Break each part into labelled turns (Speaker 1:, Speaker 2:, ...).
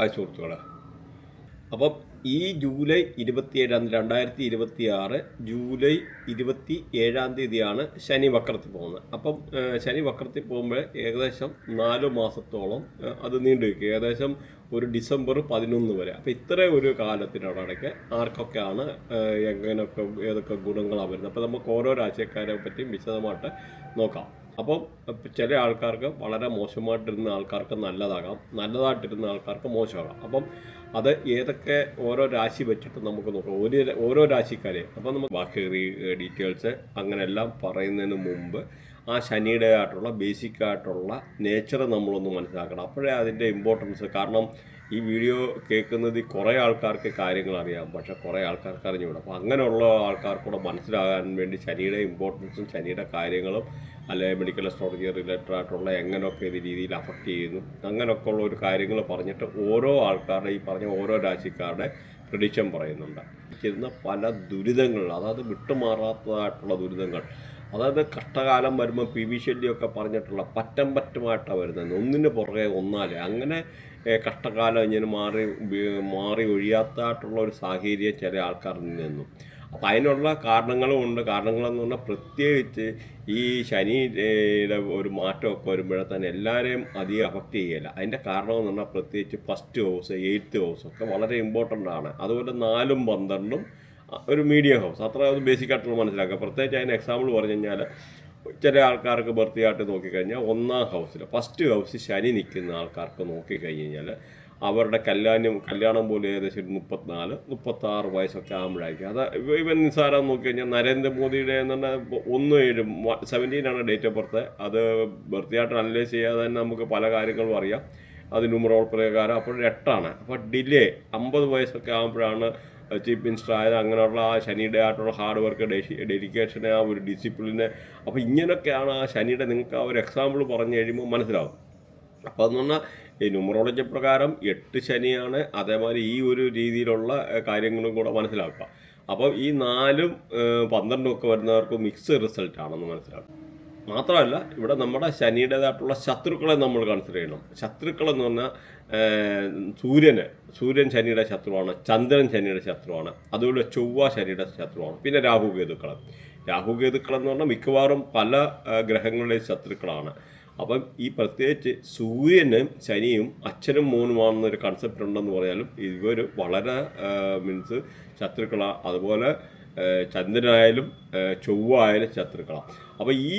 Speaker 1: Hi സുഹൃത്തുക്കളെ അപ്പം ഈ ജൂലൈ ഇരുപത്തിയേഴാം തീയതി രണ്ടായിരത്തി ഇരുപത്തി ആറ് ജൂലൈ ഇരുപത്തി ഏഴാം തീയതിയാണ് ശനി വക്രത്തിൽ പോകുന്നത്. അപ്പം ശനി വക്രത്തിൽ പോകുമ്പോൾ ഏകദേശം നാല് മാസത്തോളം അത് നീണ്ടു നിൽക്കും. ഏകദേശം ഒരു ഡിസംബർ പതിനൊന്ന് വരെ. അപ്പം ഇത്ര ഒരു കാലത്തിനോടൊക്കെ ആർക്കൊക്കെയാണ് എങ്ങനെയൊക്കെ ഏതൊക്കെ ഗുണങ്ങളാണ് വരുന്നത്? അപ്പം നമുക്ക് ഓരോ രാജ്യക്കാരെ പറ്റിയും വിശദമായിട്ട് നോക്കാം. അപ്പം ചില ആൾക്കാർക്ക് വളരെ മോശമായിട്ടിരുന്ന ആൾക്കാർക്ക് നല്ലതാകാം നല്ലതായിട്ടിരുന്ന ആൾക്കാർക്ക് മോശമാകാം. അപ്പം അത് ഏതൊക്കെ ഓരോ രാശി വെച്ചിട്ട് നമുക്ക് നോക്കാം. ഒരു ഓരോ രാശിക്കാരെ. അപ്പം നമുക്ക് ബാക്കി ഡീറ്റെയിൽസ് അങ്ങനെയെല്ലാം പറയുന്നതിന് മുമ്പ് ആ ശനിയുടെ ആയിട്ടുള്ള ബേസിക് ആയിട്ടുള്ള നേച്ചർ നമ്മളൊന്ന് മനസ്സിലാക്കണം. അപ്പോഴേ അതിന്റെ ഇമ്പോർട്ടൻസ് കാരണം ഈ വീഡിയോ കേൾക്കുന്നത് കുറേ ആൾക്കാർക്ക് കാര്യങ്ങൾ അറിയാം. പക്ഷെ കുറേ ആൾക്കാർക്ക് അറിഞ്ഞുകൂടാ. അപ്പോൾ അങ്ങനെയുള്ള ആൾക്കാർക്കൂടെ മനസ്സിലാകാൻ വേണ്ടി ശനിയുടെ ഇമ്പോർട്ടൻസും ശനിയുടെ കാര്യങ്ങളും അല്ലെങ്കിൽ മെഡിക്കൽ അസ്ട്രോളജി റിലേറ്റഡ് ആയിട്ടുള്ള എങ്ങനെയൊക്കെ ഇത് രീതിയിൽ അഫക്റ്റ് ചെയ്യുന്നു. അങ്ങനെയൊക്കെ ഉള്ള ഒരു കാര്യങ്ങൾ പറഞ്ഞിട്ട് ഓരോ ആൾക്കാരുടെ ഈ പറഞ്ഞ ഓരോ രാശിക്കാരുടെ പ്രഡിക്ഷൻ പറയുന്നുണ്ട്. ചെയ്യുന്ന പല ദുരിതങ്ങൾ അതായത് വിട്ടുമാറാത്തതായിട്ടുള്ള ദുരിതങ്ങൾ അതായത് കഷ്ടകാലം വരുമ്പോൾ പി വി ശല്യമൊക്കെ പറഞ്ഞിട്ടുള്ള പറ്റം പറ്റമായിട്ടാണ് വരുന്നത്. ഒന്നിന് പുറകെ ഒന്നാലെ. അങ്ങനെ കഷ്ടകാലം ഇങ്ങനെ മാറി മാറി ഒഴിയാത്തതായിട്ടുള്ള ഒരു സാഹചര്യം ചില ആൾക്കാരിൽ നിന്നും. അപ്പം അതിനുള്ള കാരണങ്ങളും ഉണ്ട്. കാരണങ്ങളെന്ന് പറഞ്ഞാൽ പ്രത്യേകിച്ച് ഈ ശനിയുടെ ഒരു മാറ്റമൊക്കെ വരുമ്പോഴേ തന്നെ എല്ലാവരെയും അധികം അഫക്റ്റ് ചെയ്യില്ല. അതിന്റെ കാരണമെന്ന് പറഞ്ഞാൽ പ്രത്യേകിച്ച് ഫസ്റ്റ് ഹൗസ് എയ്ത്ത് ഹൗസ് ഒക്കെ വളരെ ഇമ്പോർട്ടന്റ് ആണ്. അതുപോലെ നാലും പന്ത്രണ്ടും ഒരു മീഡിയം ഹൗസ് അത്ര അത് ബേസിക് ആയിട്ടുള്ള മനസ്സിലാക്കുക. പ്രത്യേകിച്ച് അതിന് എക്സാമ്പിൾ പറഞ്ഞു കഴിഞ്ഞാൽ ചില ആൾക്കാർക്ക് ബർത്തിയായിട്ട് നോക്കിക്കഴിഞ്ഞാൽ ഒന്നാം ഹൗസിൽ ഫസ്റ്റ് ഹൗസ് ശനി നിൽക്കുന്ന ആൾക്കാർക്ക് നോക്കിക്കഴിഞ്ഞാൽ കഴിഞ്ഞാൽ അവരുടെ കല്യാണം കല്യാണം പോലെ ഏകദേശം ഒരു മുപ്പത്തിനാല് മുപ്പത്താറ് വയസ്സൊക്കെ ആകുമ്പോഴായിരിക്കും അത് ഇവ- ഇവൻ നിസ്സാരം നോക്കി കഴിഞ്ഞാൽ നരേന്ദ്രമോദിയുടെ ഒന്ന് ഏഴ് സെവന്റീനാണ് ഡേറ്റ് ഓഫ് ബർത്ത് അത് ബർത്തിയായിട്ട് അനലൈസ് ചെയ്യാതെ തന്നെ നമുക്ക് പല കാര്യങ്ങളും അറിയാം. അത് ന്യൂമറോൾ പ്രകാരം. അപ്പോൾ എട്ടാണ്. അപ്പോൾ ഡിലേ അമ്പത് വയസ്സൊക്കെ ആകുമ്പോഴാണ് ചീഫ് മിനിസ്റ്റർ ആയത് അങ്ങനെയുള്ള ആ ശനിയുടെ ആയിട്ടുള്ള ഹാർഡ് വർക്ക് ഡെഡിക്കേഷൻ ആ ഒരു ഡിസിപ്ലിന് അപ്പോൾ ഇങ്ങനെയൊക്കെയാണ് ആ ശനിയുടെ നിങ്ങൾക്ക് ആ ഒരു എക്സാമ്പിൾ പറഞ്ഞു കഴിയുമ്പോൾ മനസ്സിലാവും. അപ്പോൾ എന്ന് പറഞ്ഞാൽ ഈ ന്യൂമറോളജി പ്രകാരം എട്ട് ശനിയാണ് അതേമാതിരി ഈ ഒരു രീതിയിലുള്ള കാര്യങ്ങളും കൂടെ മനസ്സിലാക്കുക. അപ്പം ഈ നാലും പന്ത്രണ്ടും ഒക്കെ വരുന്നവർക്ക് മിക്സ് റിസൾട്ട് ആണെന്ന് മനസ്സിലാക്കും മാത്രമല്ല ഇവിടെ നമ്മുടെ ശനിയുടേതായിട്ടുള്ള ശത്രുക്കളെ നമ്മൾ കൺസിഡർ ചെയ്യണം. ശത്രുക്കൾ എന്ന് പറഞ്ഞാൽ സൂര്യന് സൂര്യൻ ശനിയുടെ ശത്രുവാണ് ചന്ദ്രൻ ശനിയുടെ ശത്രുവാണ് അതുപോലെ ചൊവ്വ ശനിയുടെ ശത്രുവാണ് പിന്നെ രാഹു കേതുക്കൾ രാഹു കേതുക്കൾ എന്ന് പറഞ്ഞാൽ മിക്കവാറും പല ഗ്രഹങ്ങളുടെയും ശത്രുക്കളാണ്. അപ്പം ഈ പ്രത്യേകിച്ച് സൂര്യനും ശനിയും അച്ഛനും മോനുമാണെന്നൊരു കൺസെപ്റ്റ് ഉണ്ടെന്ന് പറഞ്ഞാലും ഇവർ വളരെ മീൻസ് ശത്രുക്കളാണ് അതുപോലെ ചന്ദ്രനായാലും ചൊവ്വ ആയാലും ശത്രുക്കളാണ് അപ്പോൾ ഈ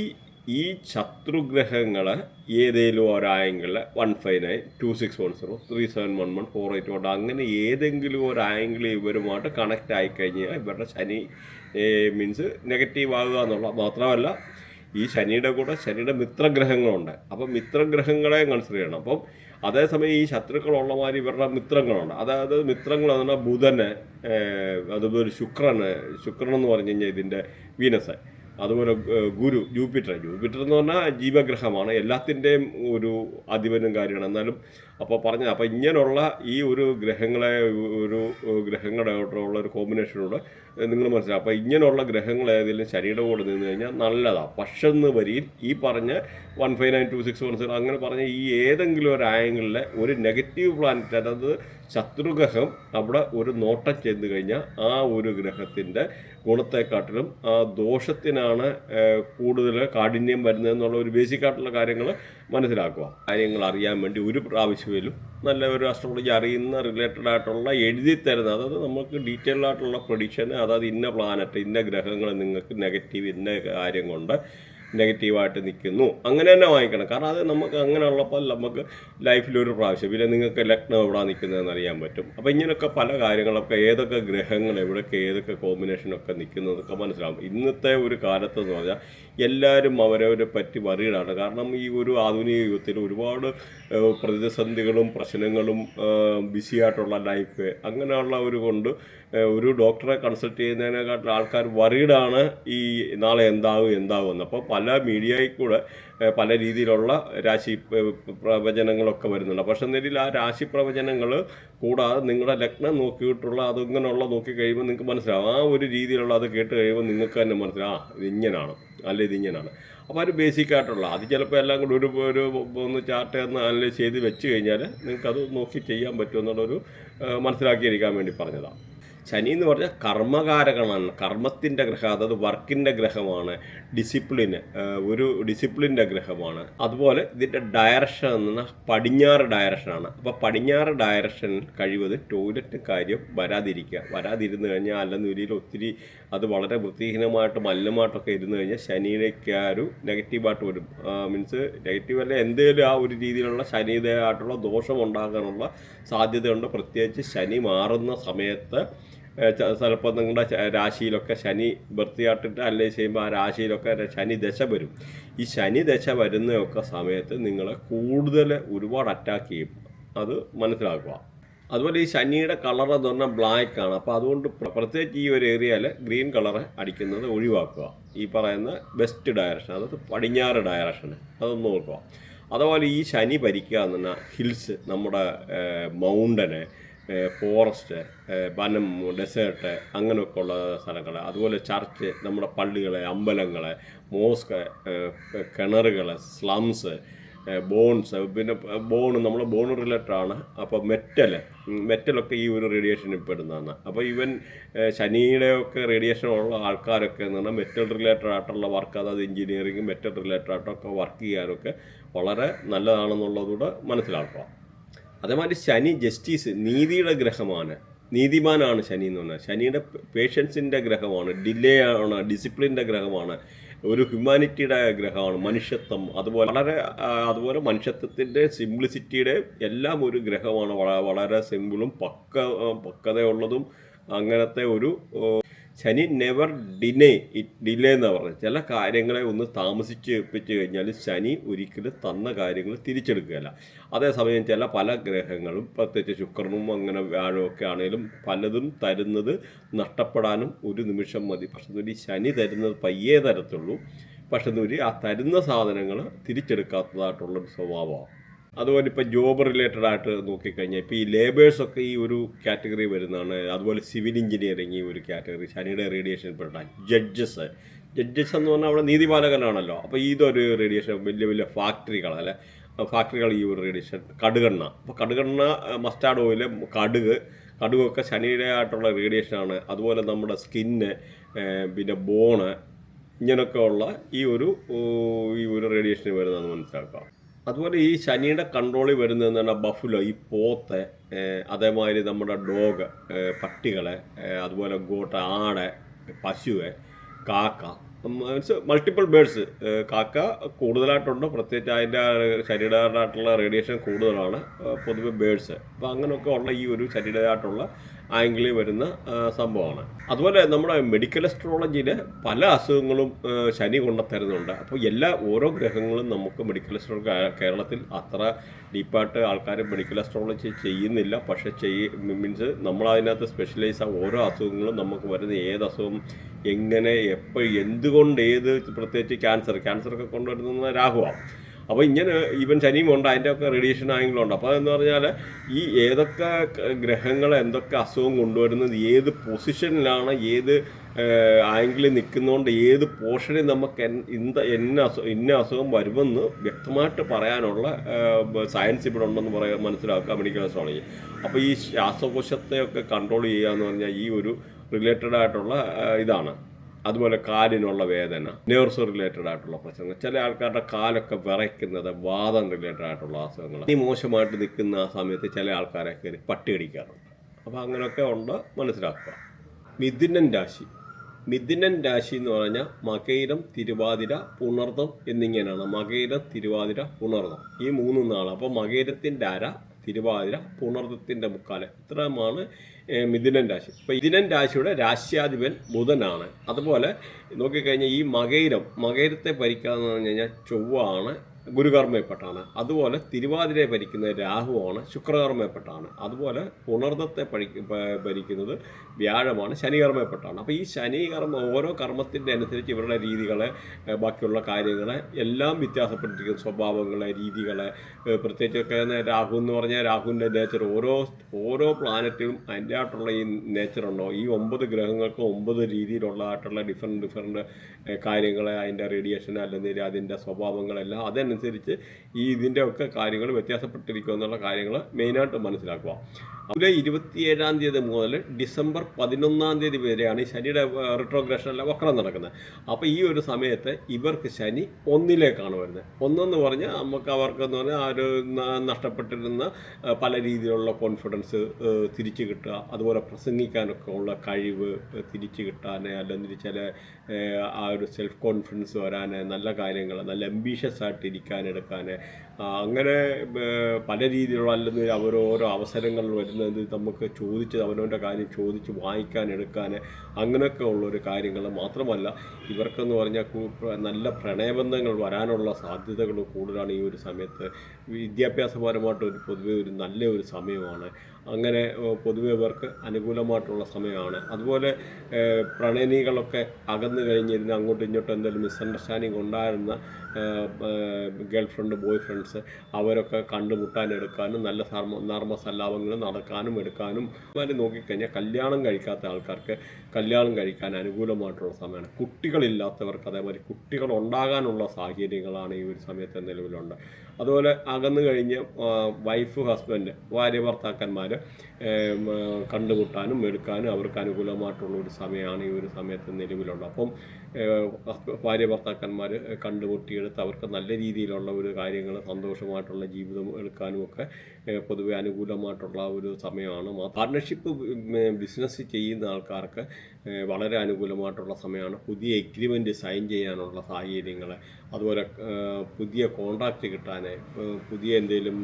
Speaker 1: ഈ ശത്രുഗ്രഹങ്ങളെ ഏതെങ്കിലും ഒരായെങ്കിൽ one five nine two six one zero three seven one one four eight one അങ്ങനെ ഏതെങ്കിലും ഒരു ഇവരുമായിട്ട് കണക്റ്റ് ആയിക്കഴിഞ്ഞാൽ ഇവരുടെ ശനി മീൻസ് നെഗറ്റീവ് ആകുക എന്നുള്ള മാത്രമല്ല ഈ ശനിയുടെ കൂടെ ശനിയുടെ മിത്രഗ്രഹങ്ങളുണ്ട്. അപ്പം മിത്രഗ്രഹങ്ങളെ കൺസിഡർ ചെയ്യണം. അപ്പം അതേസമയം ഈ ശത്രുക്കളുള്ള മാതിരി ഇവരുടെ മിത്രങ്ങളുണ്ട്. അതായത് മിത്രങ്ങൾ എന്ന് പറഞ്ഞാൽ ബുധന് അതുപോലെ ശുക്രന് ശുക്രൻ എന്ന് പറഞ്ഞു കഴിഞ്ഞാൽ ഇതിന്റെ വീനസ് അതുപോലെ ഗുരു ജൂപ്പിറ്റർ. ജൂപ്പിറ്റർ എന്ന് പറഞ്ഞാൽ ജീവഗ്രഹമാണ്. എല്ലാത്തിന്റെയും ഒരു അധിപനും കാര്യമാണ്. എന്നാലും അപ്പോൾ പറഞ്ഞത് അപ്പോൾ ഇങ്ങനെയുള്ള ഈ ഒരു ഗ്രഹങ്ങളെ ഒരു ഗ്രഹങ്ങളുടെ ഉള്ള ഒരു കോമ്പിനേഷനോട് നിങ്ങൾ മനസ്സിലാക്കും അപ്പോൾ ഇങ്ങനെയുള്ള ഗ്രഹങ്ങൾ ഏതെങ്കിലും ശരീരം കൂടെ നിന്ന് കഴിഞ്ഞാൽ നല്ലതാണ് പക്ഷെന്ന് വരിയിൽ ഈ പറഞ്ഞ one five nine two six one zero അങ്ങനെ പറഞ്ഞ ഈ ഏതെങ്കിലും ഒരു ആംഗിളിലെ ഒരു നെഗറ്റീവ് പ്ലാനറ്റ് അതായത് ശത്രുഗ്രഹം അവിടെ ഒരു നോട്ടം ചെന്ന് കഴിഞ്ഞാൽ ആ ഒരു ഗ്രഹത്തിന്റെ ഗുണത്തെക്കാട്ടിലും ആ ദോഷത്തിനാണ് കൂടുതൽ കാഠിന്യം വരുന്നതെന്നുള്ള ഒരു ബേസിക് ആയിട്ടുള്ള കാര്യങ്ങൾ മനസ്സിലാക്കുക. കാര്യങ്ങൾ അറിയാൻ വേണ്ടി ഒരു പ്രാവശ്യമെങ്കിലും നല്ല ഒരു അസ്ട്രോളജി അറിയുന്ന റിലേറ്റഡ് ആയിട്ടുള്ള എഴുതി തരുന്ന അതായത് നമുക്ക് ഡീറ്റെയിൽ ആയിട്ടുള്ള പ്രൊഡിക്ഷൻ അതായത് ഇന്ന പ്ലാനറ്റ് ഇന്ന ഗ്രഹങ്ങൾ നിങ്ങൾക്ക് നെഗറ്റീവ് ഇന്ന കാര്യം കൊണ്ട് നെഗറ്റീവായിട്ട് നിൽക്കുന്നു. അങ്ങനെ തന്നെ വാങ്ങിക്കണം. കാരണം അത് നമുക്ക് അങ്ങനെ ഉള്ളപ്പോൾ നമുക്ക് ലൈഫിലൊരു പ്രാവശ്യം. പിന്നെ നിങ്ങൾക്ക് ലഗ്നം എവിടെ നിൽക്കുന്നതെന്ന് അറിയാൻ പറ്റും. അപ്പോൾ ഇങ്ങനെയൊക്കെ പല കാര്യങ്ങളൊക്കെ ഏതൊക്കെ ഗ്രഹങ്ങൾ എവിടെയൊക്കെ ഏതൊക്കെ കോമ്പിനേഷനൊക്കെ നിൽക്കുന്നതൊക്കെ മനസ്സിലാവും. ഇന്നത്തെ ഒരു കാലത്ത് എന്ന് പറഞ്ഞാൽ എല്ലാവരും അവരവരെ പറ്റി വറിയിടാണ് കാരണം ഈ ഒരു ആധുനിക യുഗത്തിൽ ഒരുപാട് പ്രതിസന്ധികളും പ്രശ്നങ്ങളും ബിസിയായിട്ടുള്ള ലൈഫ് അങ്ങനെയുള്ള ഒരു കൊണ്ട് ഒരു ഡോക്ടറെ കൺസൾട്ട് ചെയ്യുന്നതിനെക്കാട്ടിൽ ആൾക്കാർ വറീഡാണ് ഈ നാളെ എന്താവും എന്താവും എന്ന്. അപ്പോൾ പല മീഡിയയിൽ കൂടെ പല രീതിയിലുള്ള രാശി പ്രവചനങ്ങളൊക്കെ വരുന്നുണ്ട്. പക്ഷെ നിലയിൽ ആ രാശി പ്രവചനങ്ങൾ കൂടാതെ നിങ്ങളുടെ ലഗ്നം നോക്കിയിട്ടുള്ള അതിങ്ങനെയുള്ള നോക്കി കഴിയുമ്പോൾ നിങ്ങൾക്ക് മനസ്സിലാവും. ആ ഒരു രീതിയിലുള്ള അത് കേട്ട് കഴിയുമ്പോൾ നിങ്ങൾക്ക് തന്നെ മനസ്സിലാവും ആ ഇത് ഇങ്ങനെയാണ് അല്ല ഇത് ഇങ്ങനെയാണ് അപ്പോൾ അത് ബേസിക് ആയിട്ടുള്ള അത് ചിലപ്പോൾ എല്ലാം കൂടി ഒരു ഒരു ഒന്ന് ചാർട്ട് ഒന്ന് അനലൈസ് ചെയ്ത് വെച്ച് കഴിഞ്ഞാൽ നിങ്ങൾക്കത് നോക്കി ചെയ്യാൻ പറ്റുമെന്നുള്ളൊരു മനസ്സിലാക്കിയിരിക്കാൻ വേണ്ടി പറഞ്ഞതാണ് ശനി എന്ന് പറഞ്ഞാൽ കർമ്മകാരകമാണ്. കർമ്മത്തിന്റെ ഗ്രഹം അതായത് വർക്കിന്റെ ഗ്രഹമാണ്. ഡിസിപ്ലിന് ഒരു ഡിസിപ്ലിന്റെ ഗ്രഹമാണ്. അതുപോലെ ഇതിന്റെ ഡയറക്ഷൻ എന്ന് പറഞ്ഞാൽ പടിഞ്ഞാറ് ഡയറക്ഷനാണ് അപ്പോൾ പടിഞ്ഞാറ് ഡയറക്ഷൻ കഴിവത് ടോയ്ലറ്റ് കാര്യം വരാതിരിക്കുക. വരാതിരുന്നു കഴിഞ്ഞാൽ അല്ലെന്നുരിയിൽ ഒത്തിരി അത് വളരെ വൃത്തിഹീനമായിട്ട് മല്ലമായിട്ടൊക്കെ ഇരുന്ന് കഴിഞ്ഞാൽ ശനിയിലേക്ക് ആ ഒരു നെഗറ്റീവായിട്ട് വരും. മീൻസ് നെഗറ്റീവ് അല്ല എന്തെങ്കിലും ആ ഒരു രീതിയിലുള്ള ശനിയുടേതായിട്ടുള്ള ദോഷം ഉണ്ടാകാനുള്ള സാധ്യതയുണ്ട്. പ്രത്യേകിച്ച് ശനി മാറുന്ന സമയത്ത് ചിലപ്പോൾ നിങ്ങളുടെ രാശിയിലൊക്കെ ശനി വൃത്തിയായിട്ടിട്ട് അല്ലെങ്കിൽ ചെയ്യുമ്പോൾ ആ രാശിയിലൊക്കെ ശനി ദശ വരും. ഈ ശനി ദശ വരുന്നതൊക്കെ സമയത്ത് നിങ്ങളെ കൂടുതൽ ഒരുപാട് അറ്റാക്ക് ചെയ്യും. അത് മനസ്സിലാക്കുക. അതുപോലെ ഈ ശനിയുടെ കളർ എന്ന് പറഞ്ഞാൽ ബ്ലാക്ക് ആണ്. അപ്പോൾ അതുകൊണ്ട് പ്രത്യേകിച്ച് ഈ ഒരു ഏരിയയിൽ ഗ്രീൻ കളർ അടിക്കുന്നത് ഒഴിവാക്കുക. ഈ പറയുന്ന ബെസ്റ്റ് ഡയറക്ഷൻ അതായത് പടിഞ്ഞാറ് ഡയറക്ഷൻ അതൊന്ന് നോക്കുക അതുപോലെ ഈ ശനി ഭരിക്കുക എന്ന് പറഞ്ഞാൽ ഹിൽസ് നമ്മുടെ മൗണ്ടന് ഫോറസ്റ്റ് വനം ഡെസേർട്ട് അങ്ങനെയൊക്കെ ഉള്ള സ്ഥലങ്ങൾ അതുപോലെ ചർച്ച് നമ്മുടെ പള്ളികൾ അമ്പലങ്ങൾ മോസ്ക് കിണറുകൾ സ്ലംസ് ബോൺസ് പിന്നെ ബോൺ നമ്മൾ ബോൺ റിലേറ്റഡ് ആണ്. അപ്പോൾ മെറ്റൽ മെറ്റലൊക്കെ ഈ ഒരു റേഡിയേഷനിൽ പെടുന്നതാണ് അപ്പോൾ ഈവൻ ശനിയുടെ ഒക്കെ റേഡിയേഷൻ ഉള്ള ആൾക്കാരൊക്കെ എന്ന് പറഞ്ഞാൽ മെറ്റൽ റിലേറ്റഡ് ആയിട്ടുള്ള വർക്ക് അതായത് എഞ്ചിനീയറിംഗ് മെറ്റൽ റിലേറ്റഡ് ആയിട്ടൊക്കെ വർക്ക് ചെയ്യാനൊക്കെ വളരെ നല്ലതാണെന്നുള്ളതുകൂടെ മനസ്സിലാക്കുക. അതേമാതിരി ശനി ജസ്റ്റിസ് നീതിയുടെ ഗ്രഹമാണ്. നീതിമാനാണ് ശനി എന്ന് പറഞ്ഞാൽ. ശനിയുടെ പേഷ്യൻസിന്റെ ഗ്രഹമാണ്. ഡിലേ ആണ് ഡിസിപ്ലിന്റെ ഗ്രഹമാണ്. ഒരു ഹ്യൂമാനിറ്റിയുടെ ഗ്രഹമാണ്. മനുഷ്യത്വം. അതുപോലെ വളരെ അതുപോലെ മനുഷ്യത്വത്തിന്റെ സിംപ്ലിസിറ്റിയുടെ എല്ലാം ഒരു ഗ്രഹമാണ്. വളരെ സിമ്പിളും പക്ക പക്വതയുള്ളതും അങ്ങനത്തെ ഒരു ശനി നെവർ ഡിനേ ഡിലേ എന്ന് പറഞ്ഞത്. ചില കാര്യങ്ങളെ ഒന്ന് താമസിച്ച് വെപ്പിച്ച് കഴിഞ്ഞാൽ ശനി ഒരിക്കലും തന്ന കാര്യങ്ങൾ തിരിച്ചെടുക്കുകയല്ല. അതേസമയം ചില പല ഗ്രഹങ്ങളും പ്രത്യേകിച്ച് ശുക്രനും അങ്ങനെ വ്യാഴവും ഒക്കെ ആണെങ്കിലും പലതും തരുന്നത് നഷ്ടപ്പെടാനും ഒരു നിമിഷം മതി. പക്ഷെ ഒരു ശനി തരുന്നത് പയ്യേ തരത്തുള്ളൂ. പക്ഷെ ആ തരുന്ന സാധനങ്ങൾ തിരിച്ചെടുക്കാത്തതായിട്ടുള്ളൊരു സ്വഭാവമാണ്. അതുപോലെ ഇപ്പോൾ ജോബ് റിലേറ്റഡ് ആയിട്ട് നോക്കിക്കഴിഞ്ഞാൽ ഇപ്പോൾ ഈ ലേബേഴ്സൊക്കെ ഈ ഒരു കാറ്റഗറി വരുന്നതാണ്. അതുപോലെ സിവിൽ എഞ്ചിനീയറിംഗ് ഈ ഒരു കാറ്റഗറി ശനിയുടെ റേഡിയേഷൻ പെട്ട ജഡ്ജസ് ജഡ്ജസ് എന്ന് പറഞ്ഞാൽ അവിടെ നീതിപാലകനാണല്ലോ അപ്പോൾ ഇതൊരു റേഡിയേഷൻ വലിയ വലിയ ഫാക്ടറികൾ അല്ലെ? ഫാക്ടറികൾ ഈ ഒരു റേഡിയേഷൻ കടുകെണ്ണ. അപ്പോൾ കടുകെണ്ണ മസ്റ്റാർഡ് ഓയിൽ കടുക്. കടുകൊക്കെ ശനിയുടെ ആയിട്ടുള്ള റേഡിയേഷനാണ് അതുപോലെ നമ്മുടെ സ്കിന്ന് പിന്നെ ബോണ് ഇങ്ങനെയൊക്കെ ഉള്ള ഈ ഒരു ഈ ഒരു റേഡിയേഷൻ വരുന്നതെന്ന് മനസ്സിലാക്കാം. അതുപോലെ ഈ ശനിയുടെ കൺട്രോളിൽ വരുന്നതെന്ന് പറഞ്ഞാൽ ബഫുലോ ഈ പോത്ത് അതേമാതിരി നമ്മുടെ ഡോഗ് പട്ടികളെ അതുപോലെ ഗോട്ട ആട് പശുവെ കാക്ക മീൻസ് മൾട്ടിപ്പിൾ ബേഡ്സ് കാക്ക കൂടുതലായിട്ടുണ്ട്? പ്രത്യേകിച്ച് അതിന്റെ ശരീരമായിട്ടുള്ള റേഡിയേഷൻ കൂടുതലാണ് പൊതുവെ ബേഡ്സ് അപ്പോൾ അങ്ങനെയൊക്കെ ഉള്ള ഈ ഒരു ശരീരമായിട്ടുള്ള ആംഗിളിൽ വരുന്ന സംഭവമാണ്. അതുപോലെ നമ്മുടെ മെഡിക്കൽ അസ്ട്രോളജിയിൽ പല അസുഖങ്ങളും ശനി കൊണ്ടുത്തരുന്നുണ്ട്. അപ്പോൾ എല്ലാ ഓരോ ഗ്രഹങ്ങളും നമുക്ക് മെഡിക്കൽ അസ്ട്രോളജി കേരളത്തിൽ അത്ര ഡീപ്പായിട്ട് ആൾക്കാർ മെഡിക്കൽ അസ്ട്രോളജി ചെയ്യുന്നില്ല. പക്ഷേ ചെയ്യ മീൻസ് നമ്മളതിനകത്ത് സ്പെഷ്യലൈസ് ആ ഓരോ അസുഖങ്ങളും നമുക്ക് വരുന്ന ഏത് അസുഖം എങ്ങനെ എപ്പോൾ എന്തുകൊണ്ട് ഏത് പ്രത്യേകിച്ച് ക്യാൻസർ ക്യാൻസറൊക്കെ കൊണ്ടുവരുന്ന രാഹുവാണ് അപ്പോൾ ഇങ്ങനെ ഈവൻ ശനിയും ഉണ്ട് അതിന്റെ ഒക്കെ റേഡിയേഷൻ ഉണ്ട് അപ്പോൾ എന്ന് പറഞ്ഞാൽ ഈ ഏതൊക്കെ ഗ്രഹങ്ങൾ എന്തൊക്കെ അസുഖം കൊണ്ടുവരുന്നത് ഏത് പൊസിഷനിലാണ് ഏത് ആംഗിളിൽ നിൽക്കുന്നതുകൊണ്ട് ഏത് പോർഷനിൽ നമുക്ക് ഇന്ന ഇന്ത എന്ന അസു ഇന്ന അസുഖം വരുമെന്ന് വ്യക്തമായിട്ട് പറയാനുള്ള സയൻസ് ഇവിടെ ഉണ്ടെന്ന് പറയാൻ മനസ്സിലാക്കുക മെഡിക്കൽ അസ്ട്രോളജി. അപ്പോൾ ഈ ശ്വാസകോശത്തെയൊക്കെ കൺട്രോൾ ചെയ്യുക എന്ന് പറഞ്ഞാൽ ഈ ഒരു റിലേറ്റഡ് ആയിട്ടുള്ള ഇതാണ്. അതുപോലെ കാലിനുള്ള വേദന നേഴ്സ് റിലേറ്റഡ് ആയിട്ടുള്ള പ്രശ്നങ്ങൾ ചില ആൾക്കാരുടെ കാലൊക്കെ വിറയ്ക്കുന്നത് വാദം റിലേറ്റഡ് ആയിട്ടുള്ള അസുഖങ്ങൾ ഈ മോശമായിട്ട് നിൽക്കുന്ന ആ സമയത്ത് ചില ആൾക്കാരെ കയറി പട്ടി അടിക്കാറുണ്ട് അപ്പോൾ അങ്ങനെയൊക്കെ ഉണ്ട് മനസ്സിലാക്കുക. മിഥുനൻ രാശി. മിഥുനൻ രാശി എന്ന് പറഞ്ഞാൽ മകയിരം തിരുവാതിര പുണർതം എന്നിങ്ങനെയാണ്. മകയിരം തിരുവാതിര പുണർതം ഈ മൂന്ന് നാൾ അപ്പോൾ മകയിരത്തിന്റെ അര തിരുവാതിര പുണർദത്തിന്റെ മുക്കാൽ. ഇത്രയുമാണ് മിഥുനൻ രാശി. അപ്പോൾ മിഥുനൻ രാശിയുടെ രാശ്യാധിപൻ ബുധനാണ്. അതുപോലെ നോക്കിക്കഴിഞ്ഞാൽ ഈ മകൈരം മകൈരത്തെ ഭരിക്കാന്ന് പറഞ്ഞു കഴിഞ്ഞാൽ ചൊവ്വ ആണ് ഗുരുകർമ്മയിൽപ്പെട്ടാണ് അതുപോലെ തിരുവാതിരയെ ഭരിക്കുന്നത് രാഹുവാണ് ശുക്രകർമ്മയിൽപ്പെട്ടാണ് അതുപോലെ പുണർദത്തെ പഠിക്ക ഭരിക്കുന്നത് വ്യാഴമാണ് ശനികർമ്മയിൽപ്പെട്ടാണ് അപ്പോൾ ഈ ശനികർമ്മ ഓരോ കർമ്മത്തിന്റെ അനുസരിച്ച് ഇവരുടെ രീതികളെ ബാക്കിയുള്ള കാര്യങ്ങളെ എല്ലാം വ്യത്യാസപ്പെട്ടിരിക്കുന്ന. സ്വഭാവങ്ങളെ രീതികളെ പ്രത്യേകിച്ചൊക്കെ രാഹു എന്ന് പറഞ്ഞാൽ രാഹുവിന്റെ നേച്ചർ. ഓരോ ഓരോ പ്ലാനറ്റിലും അതിന്റെ ആയിട്ടുള്ള ഈ നേച്ചറുണ്ടോ ഈ ഒമ്പത് ഗ്രഹങ്ങൾക്ക് ഒമ്പത് രീതിയിലുള്ളതായിട്ടുള്ള ഡിഫറെന്റ് ഡിഫറെന്റ് കാര്യങ്ങളെ അതിന്റെ റേഡിയേഷൻ അല്ലെങ്കിൽ അതിന്റെ സ്വഭാവങ്ങളെല്ലാം അതനുസരിച്ച് ഈ ഇതിന്റെ ഒക്കെ കാര്യങ്ങൾ വ്യത്യാസപ്പെട്ടിരിക്കും എന്നുള്ള കാര്യങ്ങൾ മെയിനായിട്ട് മനസ്സിലാക്കുക. ജൂലൈ ഇരുപത്തിയേഴാം തീയതി മുതൽ ഡിസംബർ പതിനൊന്നാം തീയതി വരെയാണ് ഈ ശനിയുടെ റിട്രോഗ്രഷനിലെ വക്രം നടക്കുന്നത്. അപ്പോൾ ഈ ഒരു സമയത്ത് ഇവർക്ക് ശനി ഒന്നിലേക്കാണ് വരുന്നത്. ഒന്നെന്ന് പറഞ്ഞാൽ നമുക്ക് അവർക്കെന്ന് പറഞ്ഞാൽ ആ ഒരു നഷ്ടപ്പെട്ടിരുന്ന പല രീതിയിലുള്ള കോൺഫിഡൻസ് തിരിച്ചു കിട്ടുക അതുപോലെ പ്രസംഗിക്കാനൊക്കെ ഉള്ള കഴിവ് തിരിച്ചു കിട്ടാൻ അല്ലെങ്കിൽ ചില ആ ഒരു സെൽഫ് കോൺഫിഡൻസ് വരാൻ നല്ല കാര്യങ്ങൾ നല്ല ആയിട്ട് ഇരിക്കാൻ എടുക്കാൻ അങ്ങനെ പല രീതിയിലുള്ള അല്ലെങ്കിൽ അവർ ഓരോ അവസരങ്ങൾ വരുന്നത് നമുക്ക് ചോദിച്ച് അവനവന്റെ കാര്യം ചോദിച്ച് വാങ്ങിക്കാൻ എടുക്കാൻ അങ്ങനെയൊക്കെ ഉള്ളൊരു കാര്യങ്ങൾ മാത്രമല്ല ഇവർക്കെന്ന് പറഞ്ഞാൽ നല്ല പ്രണയബന്ധങ്ങൾ വരാനുള്ള സാധ്യതകൾ കൂടുതലാണ് ഈ ഒരു സമയത്ത്. വിദ്യാഭ്യാസപരമായിട്ട് ഒരു പൊതുവെ ഒരു നല്ല ഒരു സമയമാണ്. അങ്ങനെ പൊതുവെ ഇവർക്ക് അനുകൂലമായിട്ടുള്ള സമയമാണ്. അതുപോലെ പ്രണയിനികളൊക്കെ അകന്നു കഴിഞ്ഞിരുന്ന് അങ്ങോട്ടും ഇങ്ങോട്ടും എന്തെങ്കിലും മിസ്അണ്ടർസ്റ്റാൻഡിങ് ഉണ്ടായിരുന്ന ഗേൾ ഫ്രണ്ട് ബോയ് ഫ്രണ്ട്സ് അവരൊക്കെ കണ്ടുമുട്ടാൻ എടുക്കാനും നല്ല നർമ്മ നർമ്മസല്ലാപങ്ങൾ നടക്കാനും എടുക്കാനും അവരെ നോക്കിക്കഴിഞ്ഞാൽ കല്യാണം കഴിക്കാത്ത ആൾക്കാർക്ക് കല്യാണം കഴിക്കാൻ അനുകൂലമായിട്ടുള്ള സമയമാണ്. കുട്ടികളില്ലാത്തവർക്ക് അതേമാതിരി കുട്ടികൾ ഉണ്ടാകാനുള്ള സാഹചര്യങ്ങളാണ് ഈ ഒരു സമയത്ത് നിലവിലുണ്ട്. അതുപോലെ അകന്നു കഴിഞ്ഞ് വൈഫ് ഹസ്ബൻഡ് ഭാര്യ ഭർത്താക്കന്മാർ കണ്ടുമുട്ടാനും എടുക്കാനും അവർക്ക് അനുകൂലമായിട്ടുള്ള ഒരു സമയമാണ് ഈ ഒരു സമയത്ത് നിലവിലുള്ളത്. അപ്പം ഭാര്യ ഭർത്താക്കന്മാർ കണ്ടുമുട്ടിയെടുത്ത് അവർക്ക് നല്ല രീതിയിലുള്ള ഒരു കാര്യങ്ങൾ സന്തോഷമായിട്ടുള്ള ജീവിതം എടുക്കാനും ഒക്കെ പൊതുവെ അനുകൂലമായിട്ടുള്ള ഒരു സമയമാണ്. പാർട്ട്ണർഷിപ്പ് ബിസിനസ് ചെയ്യുന്ന ആൾക്കാർക്ക് വളരെ അനുകൂലമായിട്ടുള്ള സമയമാണ്. പുതിയ എഗ്രിമെന്റ് സൈൻ ചെയ്യാനുള്ള സാഹചര്യങ്ങൾ അതുപോലെ പുതിയ കോൺട്രാക്റ്റ് കിട്ടാൻ പുതിയ എന്തെങ്കിലും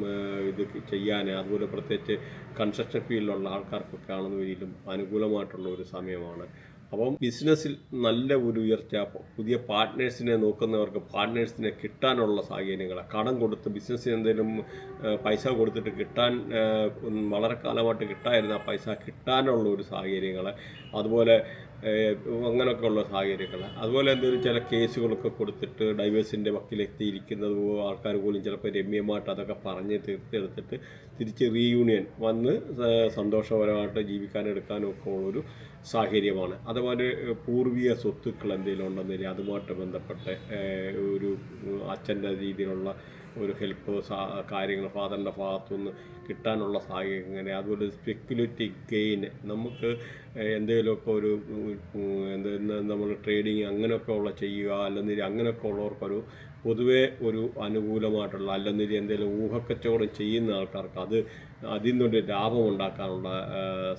Speaker 1: ഇത് ചെയ്യാൻ അതുപോലെ പ്രത്യേകിച്ച് കൺസ്ട്രക്ഷൻ ഫീൽഡിലുള്ള ആൾക്കാർക്കൊക്കെ ആണെന്ന് വരിയിലും അനുകൂലമായിട്ടുള്ള ഒരു സമയമാണ്. അപ്പം ബിസിനസ്സിൽ നല്ല ഒരു ഉയർച്ച പുതിയ പാർട്ട്നേഴ്സിനെ നോക്കുന്നവർക്ക് പാർട്ട്നേഴ്സിനെ കിട്ടാനുള്ള സാഹചര്യങ്ങൾ കടം കൊടുത്ത് ബിസിനസ്സിന് എന്തെങ്കിലും പൈസ കൊടുത്തിട്ട് കിട്ടാൻ വളരെ കാലമായിട്ട് കിട്ടായിരുന്ന പൈസ കിട്ടാനുള്ള ഒരു സാഹചര്യങ്ങൾ അതുപോലെ അങ്ങനെയൊക്കെ ഉള്ള സാഹചര്യങ്ങൾ. അതുപോലെ എന്തെങ്കിലും ചില കേസുകളൊക്കെ കൊടുത്തിട്ട് ഡൈവേഴ്സിന്റെ വക്കിലെത്തിയിരിക്കുന്നത് ആൾക്കാർ പോലും ചിലപ്പോൾ രമ്യമായിട്ട് അതൊക്കെ പറഞ്ഞ് തീർത്തെടുത്തിട്ട് തിരിച്ച് റീയൂണിയൻ വന്ന് സന്തോഷപരമായിട്ട് ജീവിക്കാനും എടുക്കാനും ഒക്കെ ഉള്ളൊരു സാഹചര്യമാണ്. അതുപോലെ ഏഹ്, പൂർവീയ സ്വത്തുക്കൾ എന്തെങ്കിലും ഉണ്ടെന്നില്ല അതുമായിട്ട് ബന്ധപ്പെട്ട് ഒരു അച്ഛന്റെ രീതിയിലുള്ള ഒരു ഹെൽപ്പ് കാര്യങ്ങൾ ഫാദറിന്റെ ഭാഗത്തുനിന്ന് കിട്ടാനുള്ള സാഹചര്യം അങ്ങനെ അതുപോലെ സ്പെക്കുലേറ്റീവ് ഗെയിൻ നമുക്ക് എന്തെങ്കിലുമൊക്കെ ഒരു എന്താ നമ്മൾ ട്രേഡിങ് അങ്ങനെയൊക്കെ ഉള്ള ചെയ്യുക അല്ലെന്നി അങ്ങനെയൊക്കെ ഉള്ളവർക്കൊരു പൊതുവേ ഒരു അനുകൂലമായിട്ടുള്ള അല്ലെന്നി എന്തെങ്കിലും ഊഹക്കച്ചവടം ചെയ്യുന്ന ആൾക്കാർക്ക് അത് അതിൽ നിന്നൊരു ലാഭം ഉണ്ടാക്കാനുള്ള